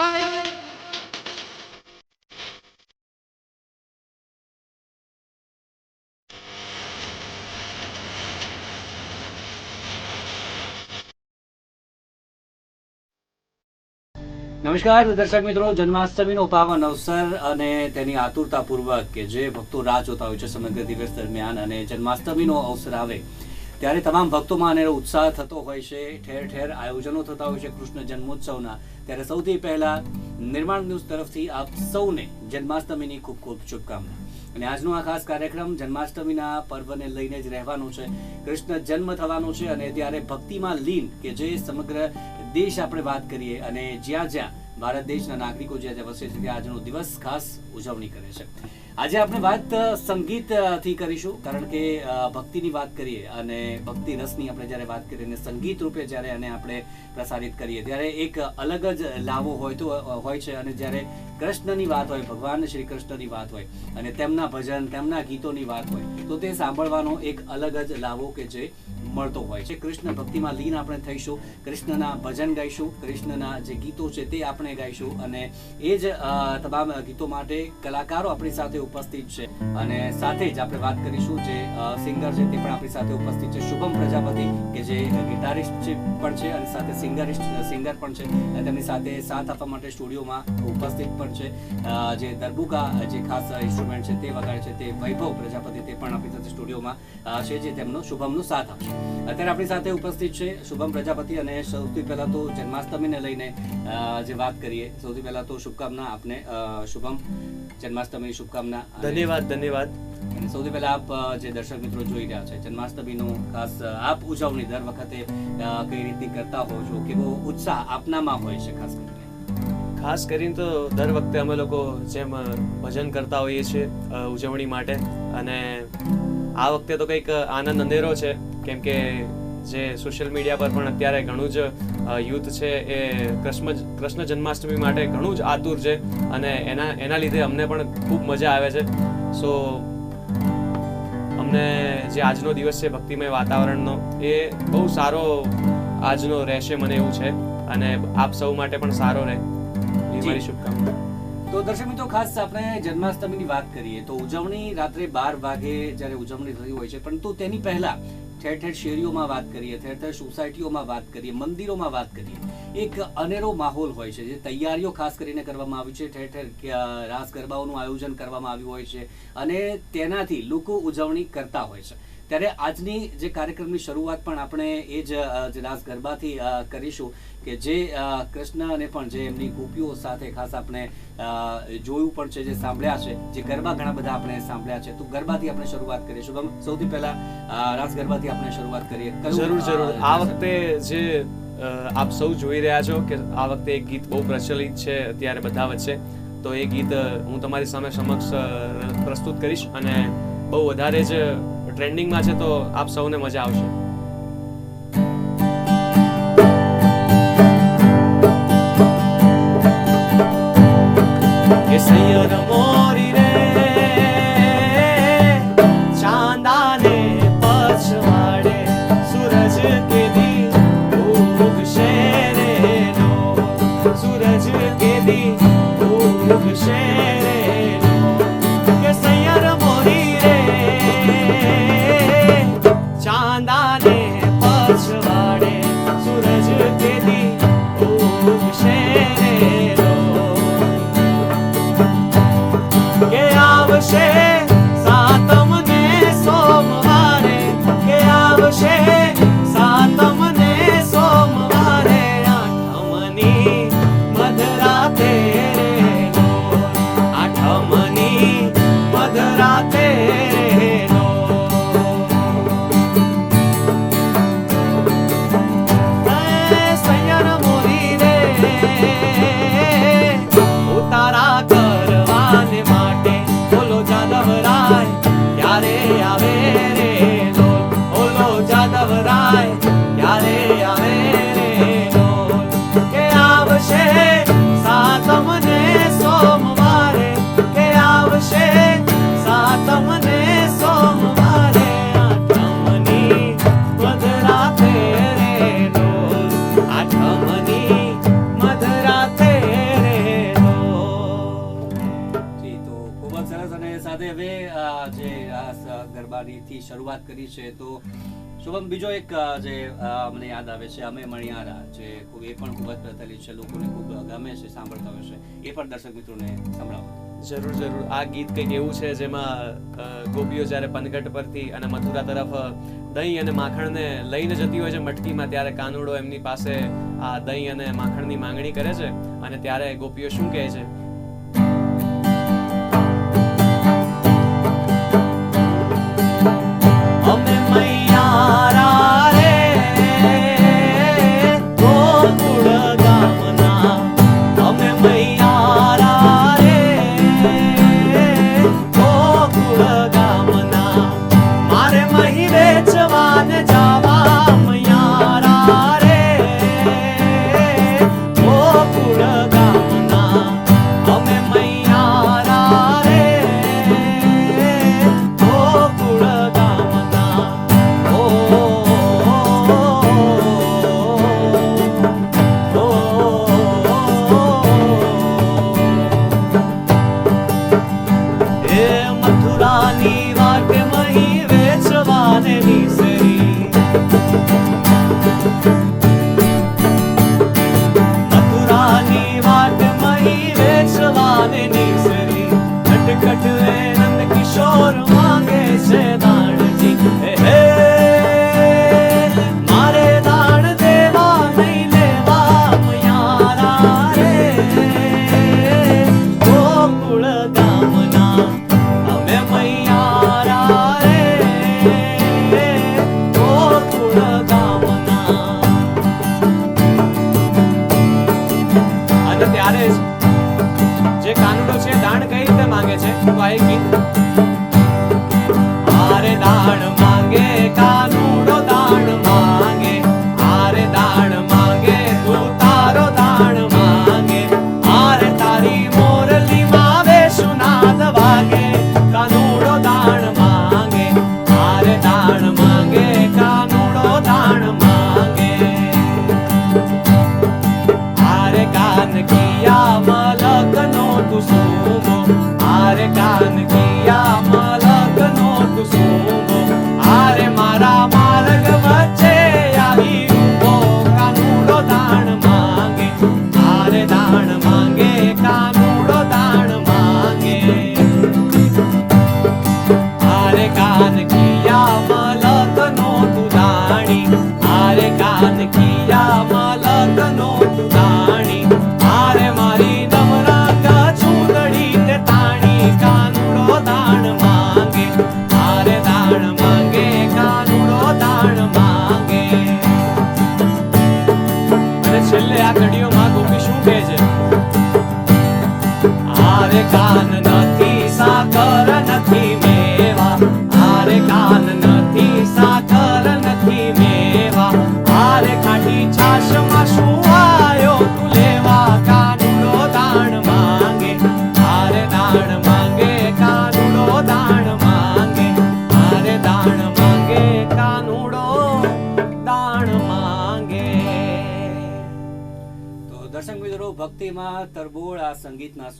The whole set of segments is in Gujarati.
નમસ્કાર, દર્શક મિત્રો, જન્માષ્ટમીનો પાવન અવસર અને તેની આતુરતાપૂર્વક કે જે ભક્તો રાહ જોતા હોય છે સમગ્ર દિવસ દરમિયાન અને જન્માષ્ટમીનો અવસર આવે ત્યારે તમામ ભક્તોમાં અનેરો ઉત્સાહ થતો હોય છે. ઠેર ઠેર આયોજનો થતા હોય છે કૃષ્ણ જન્મોત્સવના. ત્યારે સૌથી પહેલા નિર્માણ ન્યૂઝ તરફથી આપ સૌને જન્માષ્ટમીની ખૂબ ખૂબ શુભકામના. અને આજનો આ ખાસ કાર્યક્રમ જન્માષ્ટમીના પર્વને લઈને જ રહેવાનો છે. કૃષ્ણ જન્મ થવાનો છે અને ત્યારે ભક્તિમાં લીન કે જે સમગ્ર દેશ આપણે વાત કરીએ અને જ્યાં જ્યાં ભારત દેશના નાગરિકો જે આજે વસે છે, તે આજનો દિવસ ખાસ ઉજવણી કરે છે. આજે આપણે વાત સંગીતથી કરીશું, કારણ કે ભક્તિની વાત કરીએ અને ભક્તિ રસની આપણે જ્યારે વાત કરીએ અને સંગીત રૂપે જ્યારે એને આપણે પ્રસારિત કરીએ, ત્યારે એક અલગ જ લાવો હોય તો હોય છે અને જ્યારે કૃષ્ણની વાત હોય, ભગવાન શ્રી કૃષ્ણની વાત હોય અને તેમના ભજન, તેમના ગીતોની વાત હોય, તો તે સાંભળવાનો એક અલગ જ લાવો કે જે મળતો હોય છે. કૃષ્ણ ભક્તિમાં લીન આપણે થઈશું. કૃષ્ણના ભજન ગાઈશું. કૃષ્ણના જે ગીતો છે તે આપણે ગાઈશું. અને એ જ તમામ ગીતો માટે કલાકારો આપણી સાથે ઉપસ્થિત છે. અને સાથે જ આપણે વાત કરીશું જે સિંગર છે તે પણ આપણી સાથે ઉપસ્થિત છે. શુભમ પ્રજાપતિ, કે જે ગિટારિસ્ટ છે, પણ છે, અને સાથે સિંગરિસ્ટ, સિંગર પણ છે. અને તેમની સાથે સાથ આપવા માટે સ્ટુડિયોમાં ઉપસ્થિત પણ છે. જે દરબુકા જે ખાસ ઇન્સ્ટ્રુમેન્ટ છે તે વગાડે છે તે વૈભવ પ્રજાપતિ તે પણ આપણી સાથે સ્ટુડિયોમાં છે જે તેમનો શુભમનો સાથ આપશે અત્યારે આપણી સાથે ઉપસ્થિત છે શુભમ પ્રજાપતિ અને સૌથી પહેલા તો જન્માષ્ટમીને લઈને જે વાત કરીએ સૌથી પહેલા તો શુભકામના આપને શુભમ જન્માષ્ટમી શુભકામના ધન્યવાદ ધન્યવાદ. અને સૌથી પહેલા આપ જે દર્શક મિત્રો જોઈ રહ્યા છે જન્માષ્ટમીનો ખાસ આપ ઉજવણી દર વખતે કઈ રીતની કરતા હો છો કેવો ઉત્સાહ આપનામાં હોય છે ખાસ કરીને? ખાસ કરીને તો દર વખતે અમે લોકો જેમ ભજન કરતા હોઈએ છીએ ઉજવણી માટે. અને આ વખતે તો કંઈક આનંદ અંધેરો છે. કેમ કે જે સોશિયલ મીડિયા પર પણ અત્યારે ઘણું જ યુથ છે એ કૃષ્ણ કૃષ્ણ જન્માષ્ટમી માટે ઘણું જ આતુર છે અને એના એના લીધે અમને પણ ખૂબ મજા આવે છે. સો અમને જે આજનો દિવસ છે ભક્તિમય વાતાવરણનો એ બહુ સારો આજનો રહેશે મને એવું છે અને આપ સૌ માટે પણ સારો રહે. એ મારી શુભકામના. તો દર્શક મિત્રો ખાસ આપણે જન્માષ્ટમીની વાત કરીએ તો ઉજવણી રાત્રે બાર વાગે જ્યારે ઉજવણી થતી હોય છે પરંતુ તેની પહેલા ઠેર ઠેર શેરીઓમાં વાત કરીએ, ઠેર ઠેર સોસાયટીઓમાં વાત કરીએ, મંદિરોમાં વાત કરીએ, એક અનેરો માહોલ હોય છે જે તૈયારીઓ ખાસ કરીને કરવામાં આવી છે, ઠેર ઠેર રાસ ગરબાઓનું આયોજન કરવામાં આવ્યું હોય છે અને તેનાથી લોકો ઉજવણી કરતા હોય છે. ત્યારે આજની જે કાર્યક્રમની શરૂઆત પણ આપણે એ જ જે રાસ ગરબાથી કરીશું કે જે કૃષ્ણને પણ જે એમની ગોપીઓ સાથે ખાસ આપણે જોયું પણ છે જે સાંભળ્યા છે જે ગરબા ઘણા બધા આપણે સાંભળ્યા છે તો ગરબાથી આપણે શરૂઆત કરીએ શુભમ સૌથી પહેલા રાસ ગરબાથી આપણે શરૂઆત કરીએ. જરૂર જરૂર. આ વખતે જે આપ સૌ જોઈ રહ્યા છો કે આ વખતે એક ગીત બહુ પ્રચલિત છે અત્યારે બધા વચ્ચે. તો એ ગીત હું તમારી સામે સમક્ષ પ્રસ્તુત કરીશ અને બહુ વધારે જ ટ્રેન્ડિંગમાં છે તો આપ સૌને મજા આવશે. કે સૈયદ આવશે સ- શરૂઆત કરી છે તો શુભમ, બીજો એક જે મને યાદ આવે છે, અમે મણિયારા, જે ખૂબ, એ પણ ખૂબ જ પ્રચલિત છે, લોકોને ખૂબ ગમે છે, સાંભળતા હોય છે, એ પણ દર્શક મિત્રોને સંભળાવો. જરૂર જરૂર. આ ગીત કંઈક એવું છે જેમાં ગોપીઓ જ્યારે પનઘટ પરથી અને મથુરા તરફ દહીં અને માખણને લઈને જતી હોય છે મટકીમાં, ત્યારે કાનુડો એમની પાસે આ દહીં અને માખણની માંગણી કરે છે અને ત્યારે ગોપીઓ શું કહે છે?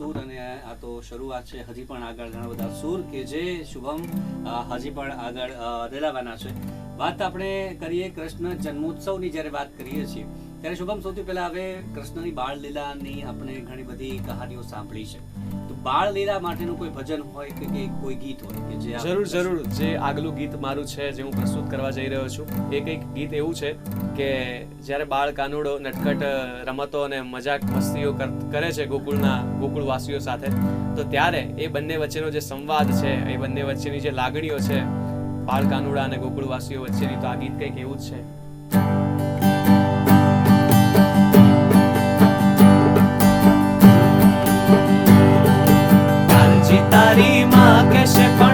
સૂર અને આ તો શરૂઆત છે, હજી પણ આગળ ઘણા બધા સૂર કે જે શુભમ હજી પણ આગળ રેલાવાના છે. વાત આપણે કરીએ કૃષ્ણ જન્મોત્સવની, જ્યારે વાત કરીએ છીએ. ત્યારે શુભમ સૌથી પહેલા હવે કૃષ્ણની બાળ લીલાની આપણે ઘણી બધી કહાનીઓ સાંભળી છે. તો બાળ લીલા માટેનું કોઈ ભજન હોય કે કે કોઈ ગીત હોય કે જે જરૂર જરૂર. જે આગલું ગીત મારું છે જે હું પ્રસ્તુત કરવા જઈ રહ્યો છું એ કંઈક ગીત એવું છે કે જ્યારે બાળ કાનુડો નટખટ રમતો અને મજાક મસ્તીઓ કરે છે ગોકુળના ગોકુળવાસીઓ સાથે તો ત્યારે એ બંને વચ્ચેનો જે સંવાદ છે એ બંને વચ્ચેની જે લાગણીઓ છે બાળ કાનુડા અને ગોકુળવાસીઓ વચ્ચેની તો આ ગીત કંઈક એવું જ છે. કાળજી તારી માં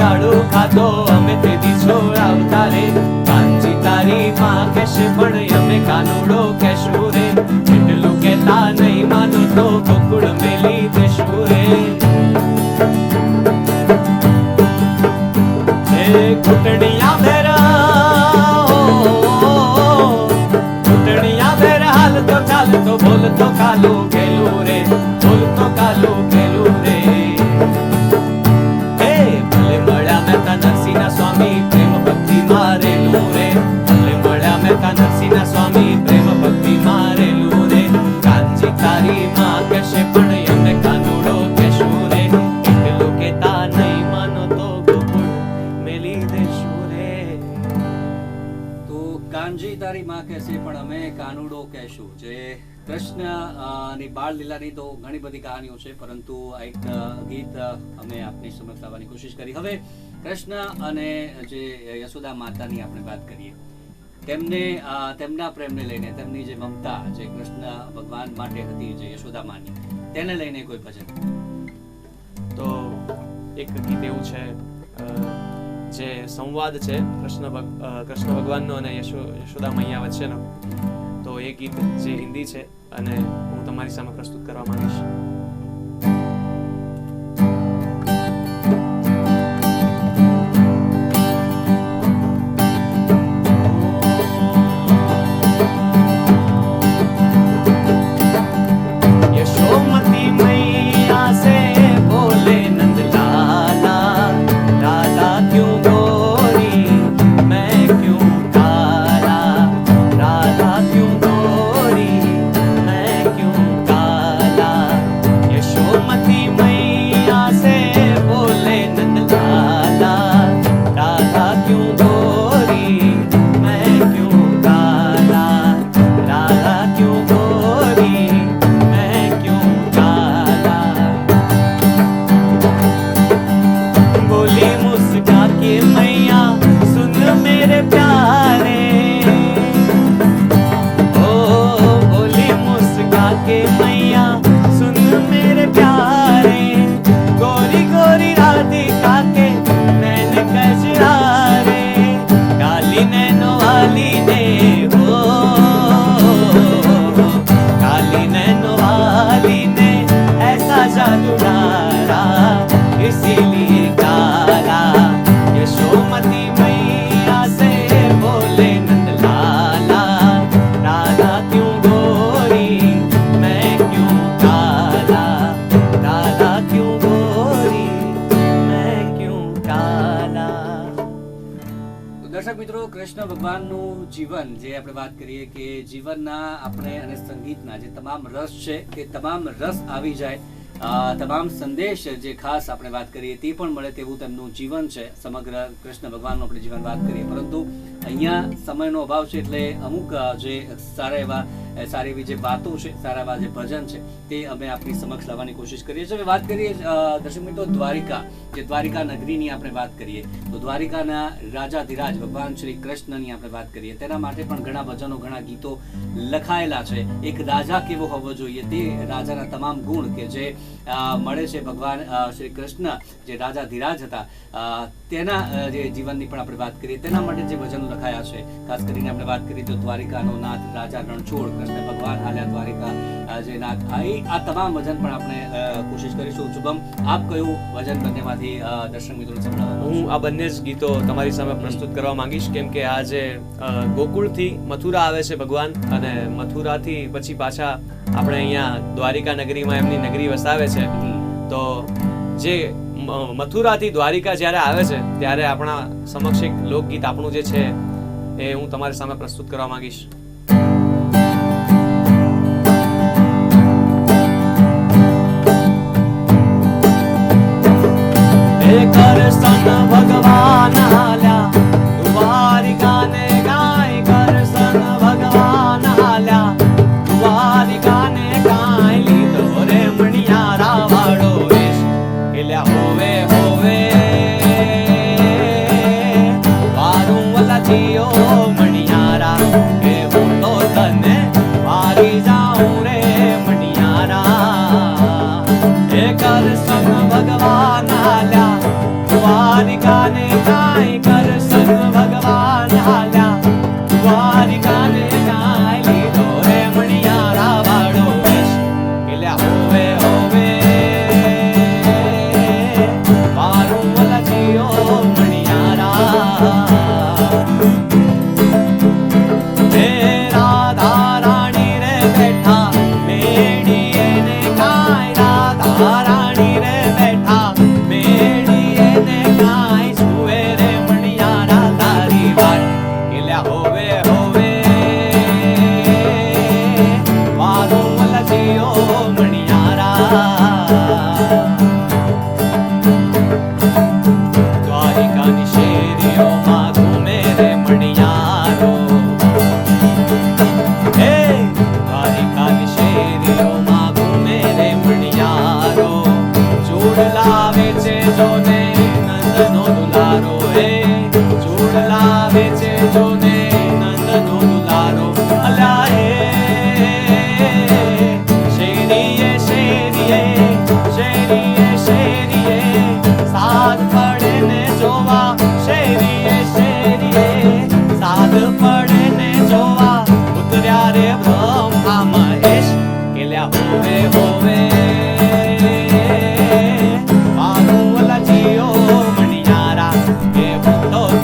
ગાળું ખાતો અમે તેથી છોડાવતા રે. ભરવાડોની તારી માં કેશ પણ અમે કાનુડો કહેશું રે એટલું કેતા નહીં માનું તો ગોકુળ મેલી દેશું રે એ ઘૂંટણિયા ભેરા ઘૂંટણિયા ભેરા હાલતો ચાલતો બોલતો કાલું ગેલું રે તારી માં કહેશે, પણ અમે કાનુડો કહેશું. જે કૃષ્ણની બાળ લીલાની તો ઘણી બધી કહાનીઓ છે, પરંતુ આ એક ગીત અમે આપની સમક્ષ લાવવાની કોશિશ કરી. હવે કૃષ્ણ અને જે યશોદા માતાની આપણે વાત કરીએ, તેમને તેમના પ્રેમને લઈને, તેમની જે મમતા જે કૃષ્ણ ભગવાન માટે હતી, જે યશોદા માની, તેને લઈને કોઈ ભજન? તો એક ગીત એવું છે જે સંવાદ છે, કૃષ્ણ કૃષ્ણ ભગવાનનો અને યશો, યશોદા મૈયા વચ્ચેનો. તો એ ગીત જે હિન્દી છે અને હું તમારી સામે પ્રસ્તુત કરવા માંગીશ. que ભગવાનનું જીવન, જે આપણે વાત કરીએ કે જીવનના આપણે અને સંગીતના જે તમામ રસ છે, તે તમામ રસ આવી જાય. તમામ સંદેશ જે ખાસ આપણે વાત કરીએ, તે પણ મળે તેવું તેમનું જીવન છે. સમગ્ર કૃષ્ણ ભગવાનનું આપણે જીવન વાત કરીએ. પરંતુ અહીંયા સમયનો અભાવ છે એટલે અમુક જે સારા એવા સારી એવી જે વાતો છે, સારા એવા જે ભજન છે, તે અમે આપની સમક્ષ લાવવાની કોશિશ કરીએ છીએ. હવે વાત કરીએ દર્શક મિત્રો, દ્વારિકા, જે દ્વારિકા નગરીની આપણે વાત કરીએ, તો દ્વારિકાના રાજાધિરાજ ભગવાન શ્રી કૃષ્ણની આપણે વાત કરીએ. તેના માટે પણ ઘણા ભજનો, ઘણા ગીતો લખાયેલા છે. એક રાજા કેવો હોવો જોઈએ, તે રાજાના તમામ ગુણ કે જે મળે છે ભગવાન શ્રી કૃષ્ણ, જે રાજા ધીરાજ હતા તેના જે જીવનની પણ આપણે વાત કરીએ. તેના માટે જે ભજનો લખાયા છે, ખાસ કરીને આપણે વાત કરીએ તો દ્વારિકાનો નાથ રાજા રણછોડ કૃષ્ણ ભગવાન હાલ્યા દ્વારિકા જે નાથ આ તમામ વજન પણ આપણે કોશિશ કરીશું. શુભમ આપ કયું વજન બંનેમાંથી અ, દર્શક મિત્રોને સંભળાવવાનું હું આ બંને જ ગીતો તમારી સામે પ્રસ્તુત કરવા માંગીશ કેમ કે આ જે ગોકુળથી મથુરા આવે છે ભગવાન અને મથુરાથી પછી પાછા આપણે અહીંયા દ્વારિકા નગરીમાં એમની નગરી વસાવે છે. તો જે મથુરાથી દ્વારિકા જ્યારે આવે છે ત્યારે આપણા સમક્ષ એક લોકગીત આપણું જે છે એ હું તમારી સામે પ્રસ્તુત કરવા માંગીશ. ખરેખર સન ભગવાન આલ્યા.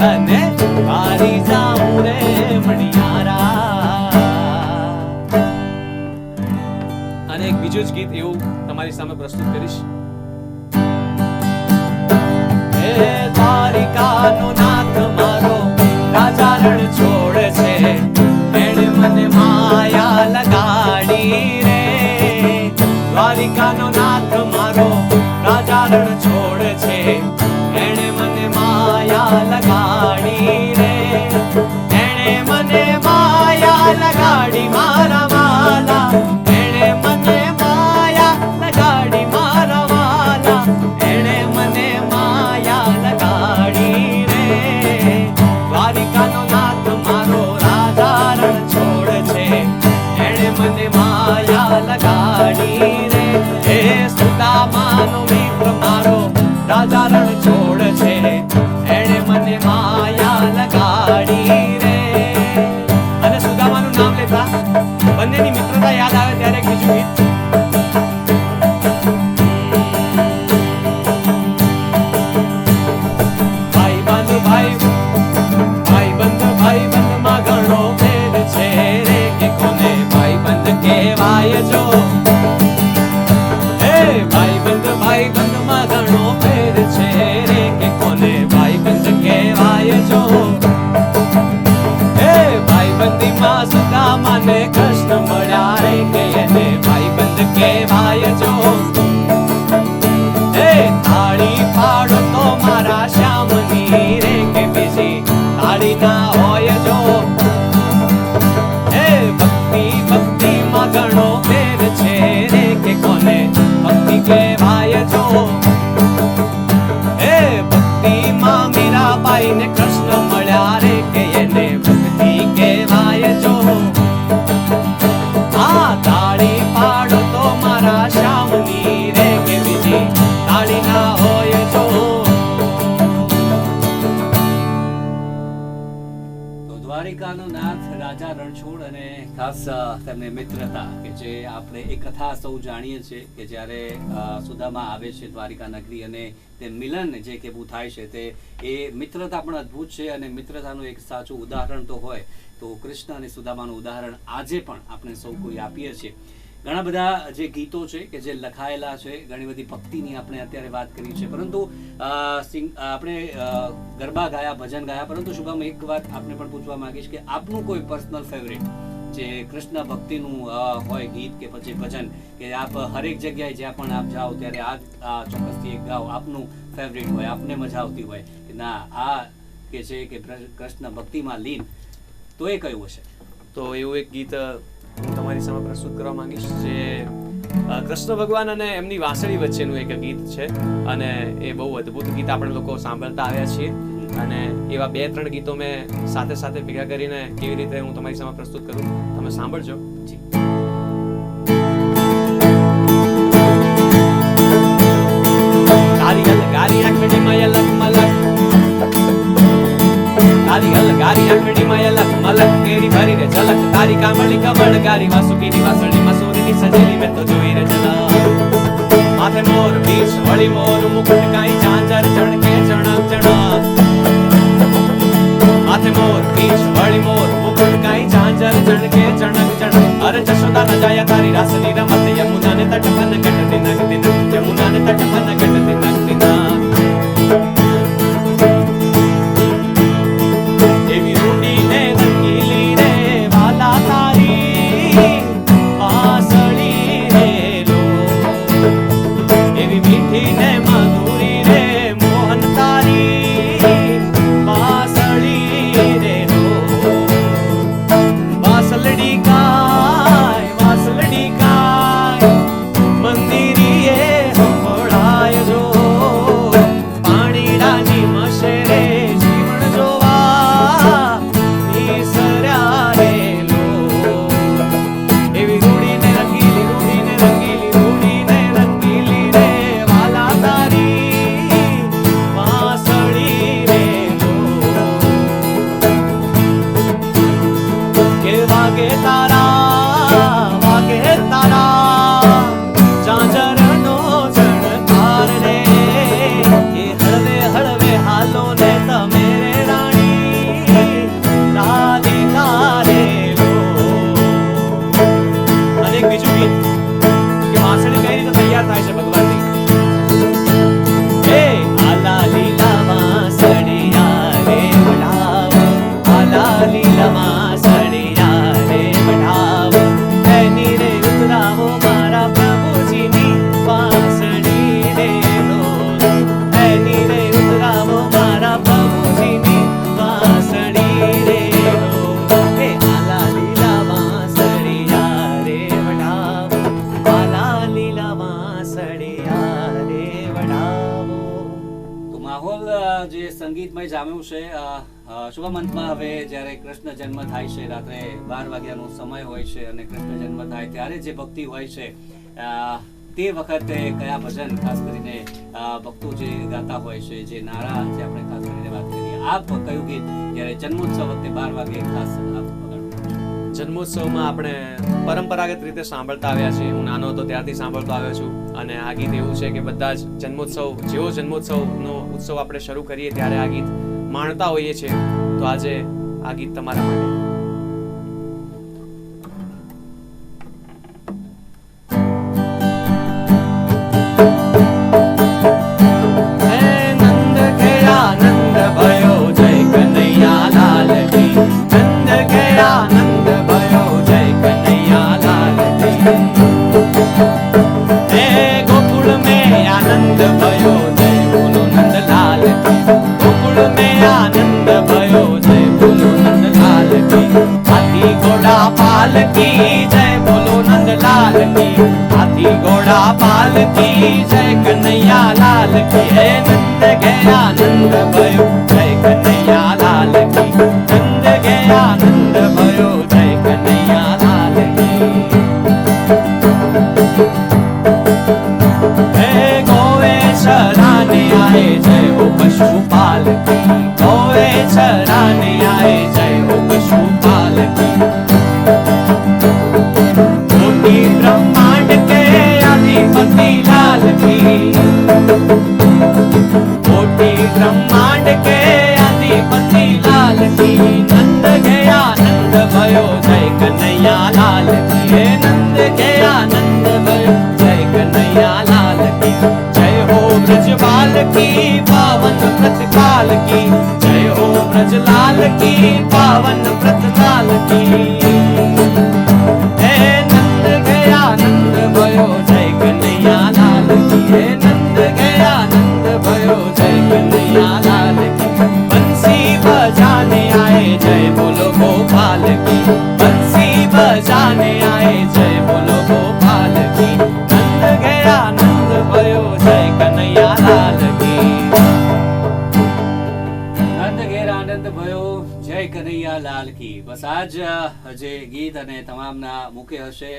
તને મારી જાઉં મણિયારા. અને એક બીજું જ ગીત એવું તમારી સામે પ્રસ્તુત કરીશ. હે દ્વારિકાનો નાથ મારો રાજા રણ છોડ છે. એણે મને માયા લગાડી રે. દ્વારિકાનો નાથ મારો રાજા રણ છોડ માયા તેમની મિત્રતા કે જે આપણે એ કથા સૌ જાણીએ છીએ કે જ્યારે સુદામા આવે છે દ્વારિકા નગરી અને તે મિલન જે કેવું થાય છે તે, એ મિત્રતા પણ અદ્ભુત છે અને મિત્રતાનું એક સાચું ઉદાહરણ તો હોય. તો કૃષ્ણ અને સુદામાનું ઉદાહરણ આજે પણ આપણે સૌ કોઈ આપીએ છીએ. ઘણા બધા જે ગીતો છે કે જે લખાયેલા છે, ઘણી બધી ભક્તિની આપણે અત્યારે વાત કરી છે. પરંતુ આપણે ગરબા ગાયા, ભજન ગાયા, પરંતુ શુભમ એક વાત આપને પણ પૂછવા માંગીશ કે આપનું કોઈ પર્સનલ ફેવરેટ જે કૃષ્ણ ભક્તિનું હોય ગીત કે પછી ભજન, કે આપ હરેક જગ્યાએ જ્યાં પણ આપ જાઓ ત્યારે આ ચોક્કસથી એક ગાઓ આપનું ફેવરિટ હોય, આપને મજા આવતી હોય. કે ના, આ કે છે કે કૃષ્ણ ભક્તિમાં લીન, તો એ કયું હશે? તો એવું એક ગીત હું તમારી સામે પ્રસ્તુત કરવા માંગીશ જે કૃષ્ણ ભગવાન અને એમની વાંસળી વચ્ચેનું એક ગીત છે. અને એ બહુ અદ્ભુત ગીત આપણે લોકો સાંભળતા આવ્યા છીએ. અને એવા બે ત્રણ ગીતો મેં સાથે સાથે ભેગા કરીને કેવી રીતે હું તમારી સામે પ્રસ્તુત કરું તમે સાંભળજો. ગારી ગારી આંખડી અલગ અલગ તારી કામળી કમળ ગારી વાસુકી ની વાસણી મસૂરી ની સજેલી મેં તો જોઈ માથે મોર બીચ વળી મોર મુકુટ કાઈ પીછ વળી મોર, મુકુટ કાંઈ ઝાંઝર, ચણકે ચણક ચણક. અરે જશોદા ન જાય તારી રાસની રમત, યમુનાને તટ ફન કટતી નગતી નગ યમુનાને તટ ફન કટતી નગતી. કૃષ્ણ જન્મ થાય છે, રાત્રે બાર વાગ્યાનો સમય હોય છે અને કૃષ્ણ જન્મ થાય ત્યારે જે ભક્તિ હોય છે તે વખતે કયા ભજન ખાસ કરીને ભક્તો જે ગાતા હોય છે, જે નારા જે આપણે ખાસ કરીને વાત કરીએ, આપ કયું ગીત જ્યારે જન્મોત્સવ વખતે બાર વાગે ખાસ? જન્મોત્સવમાં આપણે પરંપરાગત રીતે સાંભળતા આવ્યા છીએ હું નાનો હતો ત્યારથી સાંભળતો આવ્યો છું અને આ ગીત એવું છે કે બધા જ જન્મોત્સવ, જેવો જન્મોત્સવનો ઉત્સવ આપણે શરૂ કરીએ ત્યારે આ ગીત માણતા હોઈએ છીએ તો આજે આ ગીત તમારા માટે હે નંદ પાલકી જય બોલો નંદ લાલ કી હાથી ઘોડા પાલકી જય કનૈયા લાલ કી નંદ ગયા નંદ ભયો બ્રહ્માંડ કે આદિપતિ લાલજી નંદ ગયા નંદ ભયો જય કનૈયા લાલજી હે નંદ ગયા નંદ ભયો જય કનૈયા લાલજી જય હો બ્રજપાલ કી પાવન પ્રતકાલ કી જય હો બ્રજલાલ કી પાવન પ્રતકાલ કી જય કનૈયા લાલ કી. બસ આજ જે ગીત અને તમામના મુખે હશે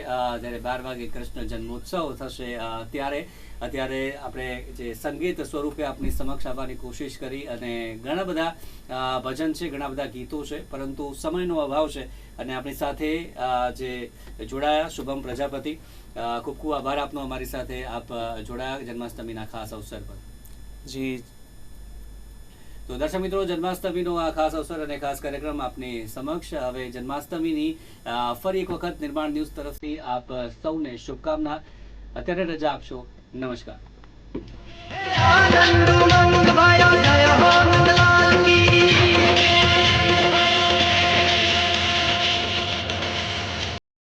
જ્યારે બાર વાગે કૃષ્ણ જન્મોત્સવ થશે ત્યારે, અત્યારે આપણે જે સંગીત સ્વરૂપે આપની સમક્ષ આવવાની કોશિશ કરી અને ઘણા બધા ભજન છે, ઘણા બધા ગીતો છે, પરંતુ સમયનો અભાવ છે અને આપણી સાથે જે જોડાયા શુભમ પ્રજાપતિ ખૂબ ખૂબ આભાર આપનો અમારી સાથે આપ જોડાયા જન્માષ્ટમીના ખાસ અવસર પર. જી તો દર્શક મિત્રો, જન્માષ્ટમીનો આ ખાસ અવસર અને ખાસ કાર્યક્રમ આપની સમક્ષ. હવે જન્માષ્ટમીની ફરી એક વખત નિર્માણ ન્યૂઝ તરફથી આપ સૌને શુભકામના. અત્યારે રજા આપશો. નમસ્કાર.